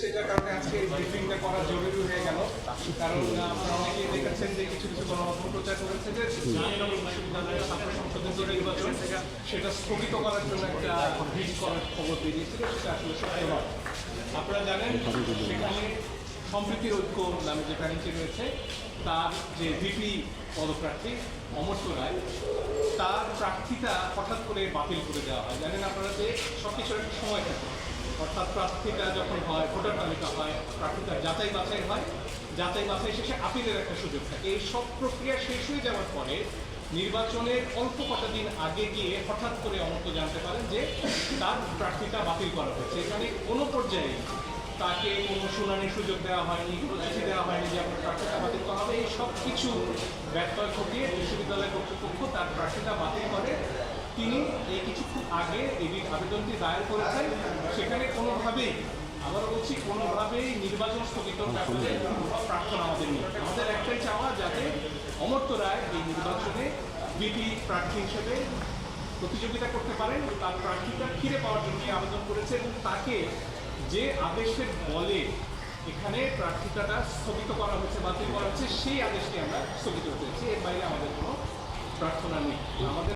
সেটার কারণে আজকে ব্রিফিংটা করা জরুরি হয়ে গেল। কারণ আপনারা অনেকেই দেখেছেন যে কিছু কিছু গণমাধ্যম প্রচার করেছে যে সংসদের নির্বাচন, সেটা স্থগিত করার জন্য একটা ভিট করার খবর বেরিয়েছিল, সেটা আসলে সত্য নয়। আপনারা জানেন, সেখানে সম্প্রীতির ঐক্য নামে যে প্যানেলটি রয়েছে, তার যে ভিপি পদপ্রার্থী অমর্ত্য রায়, তার প্রার্থীতা হঠাৎ করে বাতিল করে দেওয়া হয়। জানেন আপনারা যে সব কিছুর একটা সময় থাকে। অর্থাৎ প্রার্থীতা যখন হয়, ভোটার তালিকা হয় প্রার্থীতার যাচাই বাছাই হয়, যাচাই বাছাই শেষে আপিলের একটা সুযোগ থাকে। এই সব প্রক্রিয়া শেষ হয়ে যাওয়ার পরে নির্বাচনের অল্প কটা দিন আগে গিয়ে হঠাৎ করে অমর্ত্য জানতে পারেন যে তার প্রার্থীটা বাতিল করা হয়েছে। এখানে কোনো পর্যায়ে তাকে কোনো শুনানির সুযোগ দেওয়া হয়নি, কোনো চিঠি দেওয়া হয়নি যে আপনার প্রার্থীতা বাতিল করা হবে। এই সব কিছু ব্যর্থয় ঘটিয়ে বিশ্ববিদ্যালয় কর্তৃপক্ষ তার প্রার্থীটা বাতিল করে। তিনি এই কিছুক্ষণ আগে এই আবেদনটি দায়ের করেছেন। সেখানে কোনোভাবেই আবারও বলছি কোনোভাবেই নির্বাচন স্থগিত ব্যাপারে প্রার্থনা আমাদের নেই। আমাদের একটাই চাওয়া যাতে অমর্ত্য রায় এই নির্বাচনে বিপি প্রার্থী হিসেবে প্রতিযোগিতা করতে পারেন তার প্রার্থীতা ফিরে পাওয়ার জন্য আবেদন করেছে এবং তাকে যে আদেশের বলে এখানে প্রার্থিতাটা স্থগিত করা হয়েছে, বাতিল করা হচ্ছে সেই আদেশটি আমরা স্থগিত হতে এর বাইরে আমাদের কোনো প্রার্থনা নেই। আমাদের